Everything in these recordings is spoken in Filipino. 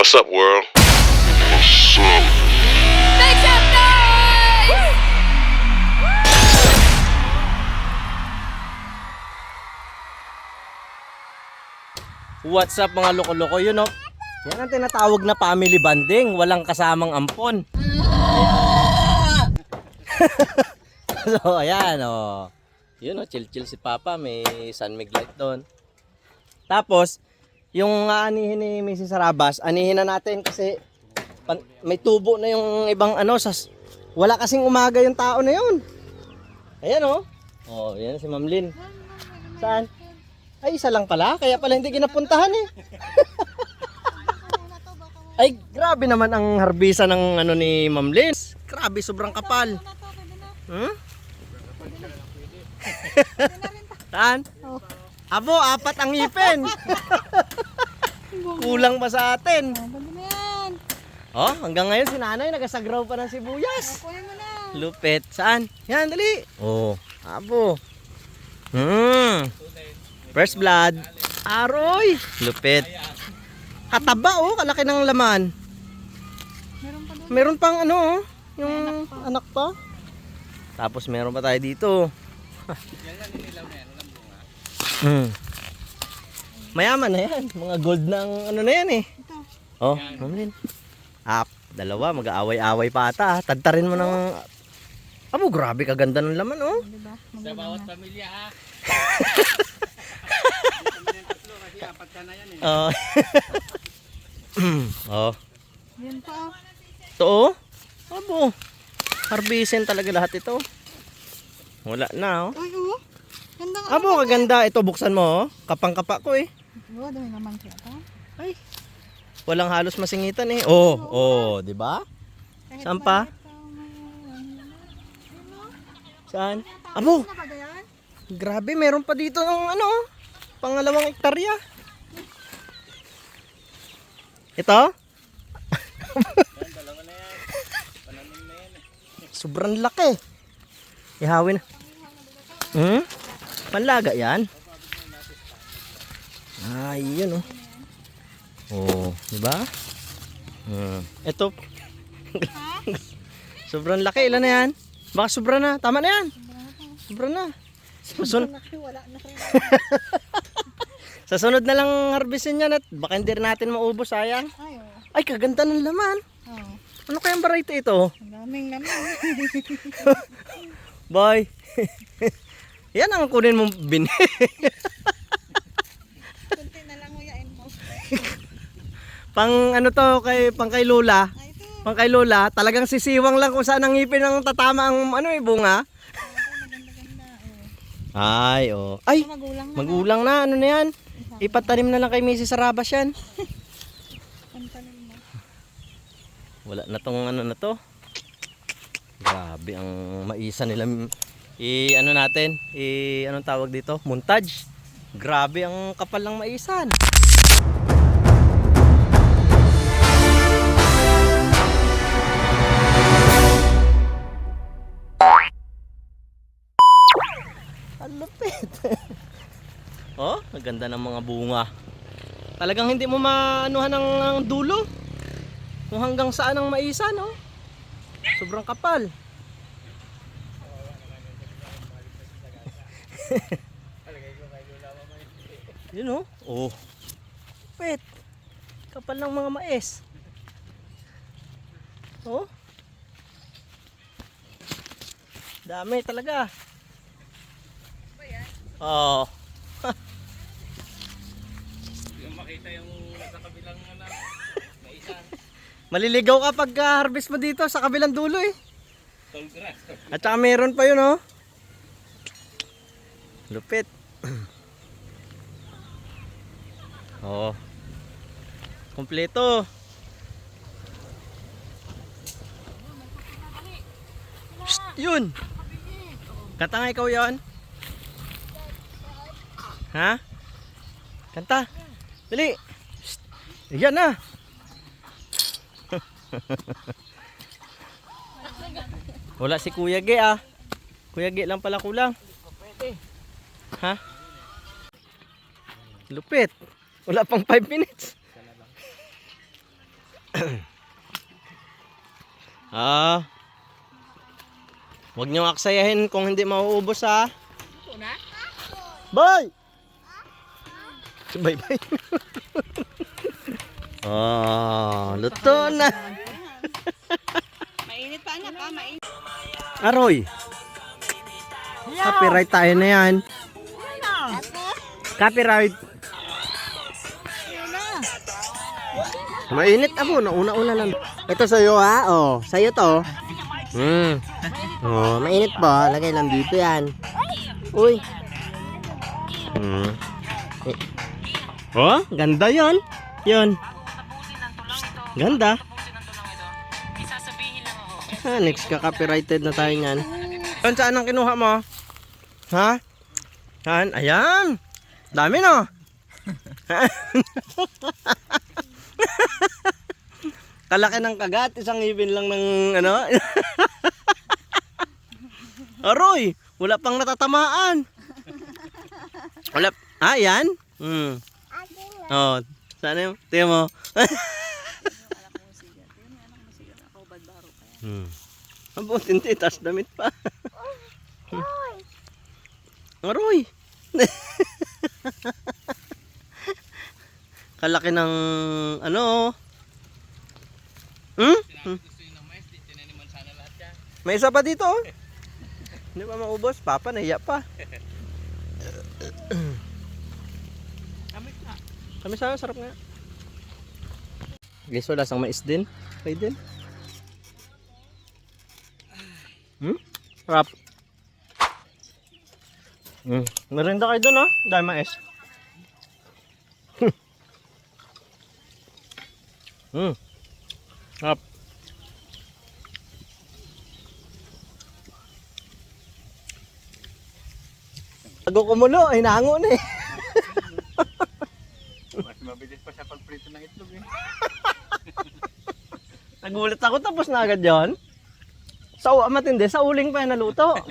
What's up, world? What's up? Make some noise! What's up mga loko-loko yun oh. Yan ang tinatawag na family banding, walang kasamang ampon. so ayan oh. Yun oh, chill-chill si Papa, may sun mig light doon. Tapos, yung aanihin ni Mrs. Sarabas, anihin na natin kasi pan- may tubo na yung ibang ano, sas wala kasing umaga yung tao na yun. Ayan oh. Oh, yan si Ma'am Lynn. Saan? Ay, isa lang pala. Kaya pala hindi kinapuntahan eh. Ay, grabe naman ang harbisa ng ano ni Ma'am Lynn. Grabe, sobrang kapal. Hmm? Saan? Abo, apat ang ngipin. Kulang pa sa atin. Oh, hanggang ngayon si nanay nagasagraw pa ng sibuyas. Kunin mo na. Lupit. Saan? Yan, dali. Oh, abo. Hmm. First blood. Aroy. Lupit. Kataba oh, kalaki ng laman. Meron pa doon. Meron pang ano oh, yung anak pa. Tapos meron pa tayo dito. hmm. Mayaman na yan. Mga gold ng ano na yan eh. Ito. Oh, Mamlin. Up, dalawa, mag-aaway-away pa ata. Tadtarin mo ng... Abo, grabe kaganda ng laman, oh. Diba? Sa bawat pamilya. Oh. oh. Yan pa oh. Ito, oh. Abo. Harbisin talaga lahat ito. Wala na, oh. Uy, oh. Ganda nga. Abo, kaganda. Ito, buksan mo, oh. Kapang-kapa ko, eh. Oh, dami naman siya ito. Ay. Walang halos masingitan, eh. Oh, oh, di ba? Saan pa? pa, Saan? Abo, Ano grabe, meron pa dito ng ano, pangalawang ektarya. Ito? Sobrang laki. Ihawin. Hmm? Panlaga yan? Ay, yun oh. Oh, di ba? Hmm. Ito. Sobrang laki. Ilan na yan? Baka sobra na. Tama na yan. Sobra na. Susun Laki, wala na rin. sa sunod na lang harvestin yan at baka hindi rin natin maubos. Sayang. Ay, kaganda ng laman. Oh. Ano kayang variety ito? Ang daming naman. Boy. Yan ang kunin mong bin. Kunti na lang huyain mo. pang ano to kay pang kay Lola. Ay. Pang kay Lola, talagang sisiwang lang kung saan ang ngipin ang tatama ang ano eh bunga. Oh. Ay, oh. Ay, Ito, magulang na. magulang na ano na yan. Ipatanim na lang kay Mrs. Sarabas yan. Wala na tong ano na to. Grabe ang maisa nila. I ano natin? I anong tawag dito? Montage. Grabe ang kapal ng maisan. Ang lupit. oh, ang ganda ng mga bunga. Talagang hindi mo maanuhan ng, ng dulo. Kung hanggang saan ang maisa, no? Sobrang kapal. Yun, oh. Oh. Pet. Kapal ng mga mais. Oh. Dami talaga. Oh. Maliligaw ka pag harvest mo dito sa kabilang dulo eh. At saka meron pa yun oh. Lupit. oh. Kompleto. Psst, yun. Kanta nga ikaw yon. Ha? Kanta. Dali. Psst. Yan na. Wala si Kuya Ge ah. Kuya Ge lang pala kulang. Ha? Lupit. Wala pang 5 minutes. ah. Huwag niyo aksayahin kung hindi mauubos ha. Bye! Bye bye. oh, luto na. Mainit pa anak ha, mainit. Aroy. Copyright tayo na yan. Copyright. Mainit amo, nauna-una lang. Ito sa'yo ha, oh. Sa'yo to. Hmm. Oh, mainit po. Lagay lang dito yan. Uy. Hmm. Eh. Oh, ganda yon. Yon. Ganda. Ah, next ka copyrighted na tayo niyan. Saan saan ang kinuha mo? Ha? Saan? Ayan. Dami no. Kalaki ng kagat, isang ibin lang ng ano. Aroy, wala pang natatamaan. Wala. Ah, yan? Hmm. Oh, sana yung, tingnan mo. hmm. Abo, tinti, tas damit pa. Aroy. Kalaki ng ano. Hmm? hmm? May isa pa dito. oh. Hindi pa maubos. Papa, nahiya pa. Kami sa sarap nga. Guys, wala sang mais din. Okay din. Hmm? Sarap. Hmm. Merinda kayo dun, oh. Dahil mais. hmm. Sarap. Tago kumulo, hinango na eh. Mas mabilis pa sa pagprito ng itlog eh. Nagulat ako tapos na agad yun. Sa u- matindi, sa uling pa naluto.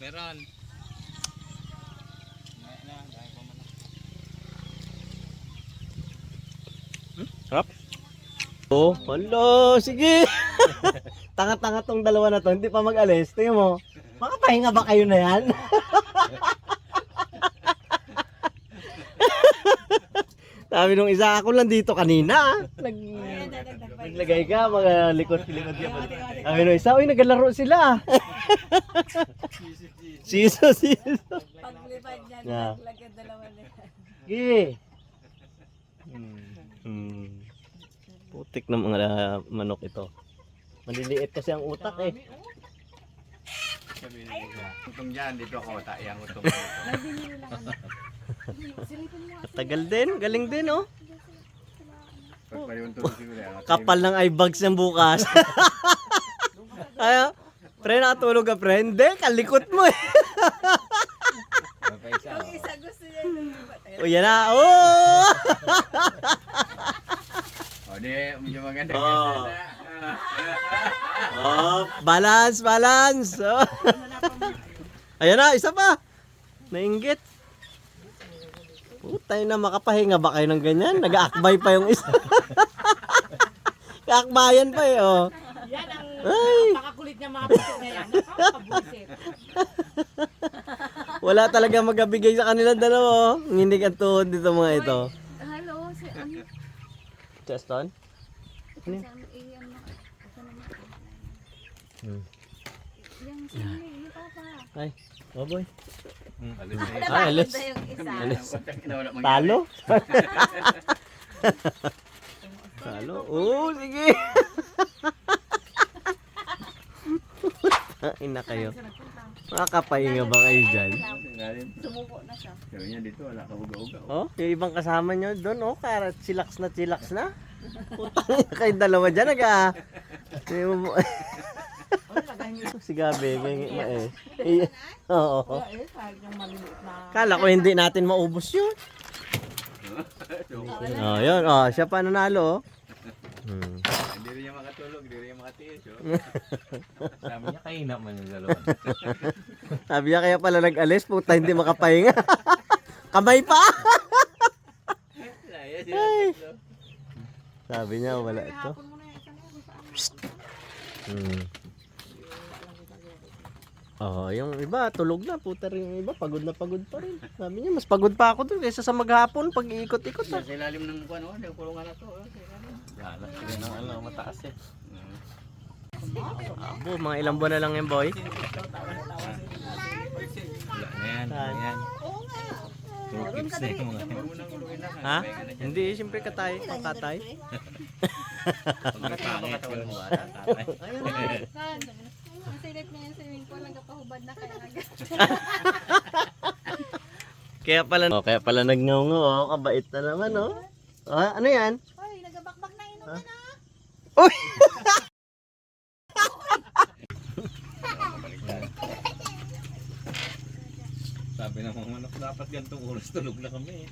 Meron. Na, na, dahil pa man. Sarap. Oh, hala, sige. Tanga-tanga tong dalawa na to, hindi pa mag-alis. Tingnan mo. Makapahinga ba kayo na yan? Sabi nung isa ako lang dito kanina. Nag naglagay ka, mga likod-likod ka pa. Sabi nung isa, uy, nagalaro sila. siso, siso. Paglipad niya, Yeah. naglagyan dalawa na yan. Sige. Hmm. Putik ng mga ah, manok ito. Maliliit kasi ang utak eh. Sabi nila. Utong dyan, dito ako taiyang utong dito. Tagal din, galing din oh. Ang Kapal ng eye bags yan bukas. Kaya, pre nakatulog ka pre. Hindi, kalikot mo eh. Papaisa, oh. Isa gusto niya yung. O yan na, oh! O di, medyo maganda. Oh. oh, balance, balance. Oh. Ayan na, isa pa. Nainggit. Putay na, makapahinga ba kayo ng ganyan? Nag-aakbay pa yung isa. Kaakbayan pa eh, oh. Yan ang Ay, pakakulit niya mga puso na yan. Nakakabuisit. wala talaga magabigay sa kanilang dalawa, oh. Hindi ang tuhod dito mga ito. Ano? Cheston? Ano yun? Hmm. Yung sini, ni Papa. Ay, oh boy. Alis na yun. Ay, alis. Ito yung isa. Alis. Talo? Talo? Oo, sige. Ay na kayo. Makakapahinga ba kayo dyan? Ngayon, Sumuko na siya. Sabi niya dito, wala ka uga-uga. Oh, yung ibang kasama nyo doon, oh, kaya chillax na chillax na. Putang ina kayo dalawa dyan, nag ah. si Gabi, ganyan ma eh. Eh, Oo. Wala eh, kahit yung maliliit na. Kala ko hindi natin maubos yun. Oh, yun. Oh, siya pa nanalo. oh. Hmm. Hindi rin niya makatulog, hindi rin niya makatiis. Oh. Sabi niya, kayo naman yung dalawa. Sabi niya kaya pala nag-alis, puta hindi makapahinga. Kamay pa! Ay. Sabi niya, wala ito. Hmm. Oh, yung iba tulog na, puta rin yung iba, pagod na pagod pa rin. Sabi niya, mas pagod pa ako dun kaysa sa maghapon pag iikot-ikot. Sa ilalim ng kuwan, oh, yung kulungan na to. oh, sa ilalim. Yan, yun ang ano, mataas eh. Abo, mga ilang buwan na lang yung boy. Wala na yan, wala yan. Na yung mga. Ha? Hindi, siyempre katay, pangkatay. Pag pangit yun. tatay. Kan, ang silit mo yung swimming pool, nagkapahubad na kaya nag... Kaya pala, oh, kaya pala nagngaw-ngaw, oh, kabait na naman, oh. Ah, ano yan? Na. Uy! Sabi ng mga manok, dapat gantong oras tulog na kami. eh.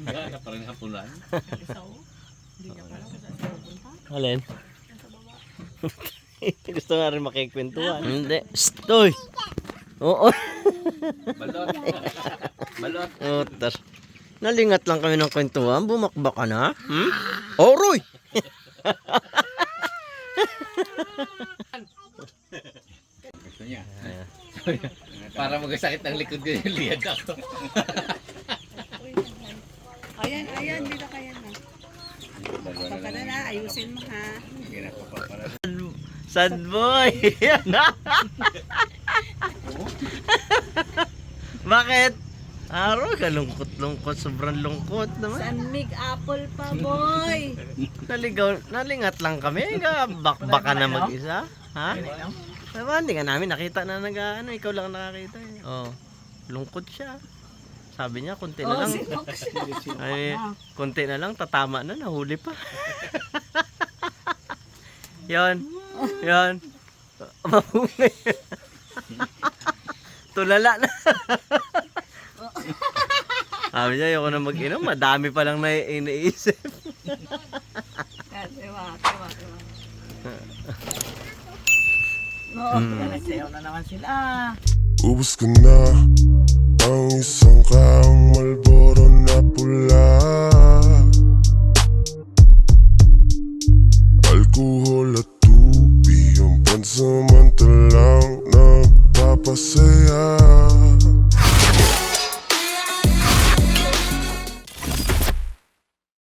Kaya parang hapunan. Alin? Gusto nga rin makikwentuhan. Hindi. Stoy! Oo. Balot. Balot. Tas, nalingat lang kami ng kwentuhan. Bumakba ka na. Hmm? Oh, Roy! Gusto niya. Para magasakit ang likod ko yung liyad ako. Ayan, ayan, dito kaya na. Baka na na, ayusin mo ha. Sad boy! Bakit? Aro, kalungkot-lungkot. Sobrang lungkot naman. Sanmig apple pa, boy. Naligaw, nalingat lang kami. Ka, bakbaka na mag-isa. Ha? Diba, hindi ka namin nakita na nag ano, ikaw lang nakakita eh. Oh, lungkot siya. Sabi niya, konti na lang. Ay, konti na lang, tatama na, nahuli pa. Yan. Mahuli. Tulala na. Sabi niya, ayoko na mag-inom. Madami pa lang na iniisip. Tiwa. Nagsayaw na naman sila. Ubus ko na ang isang kaong Malboro na pula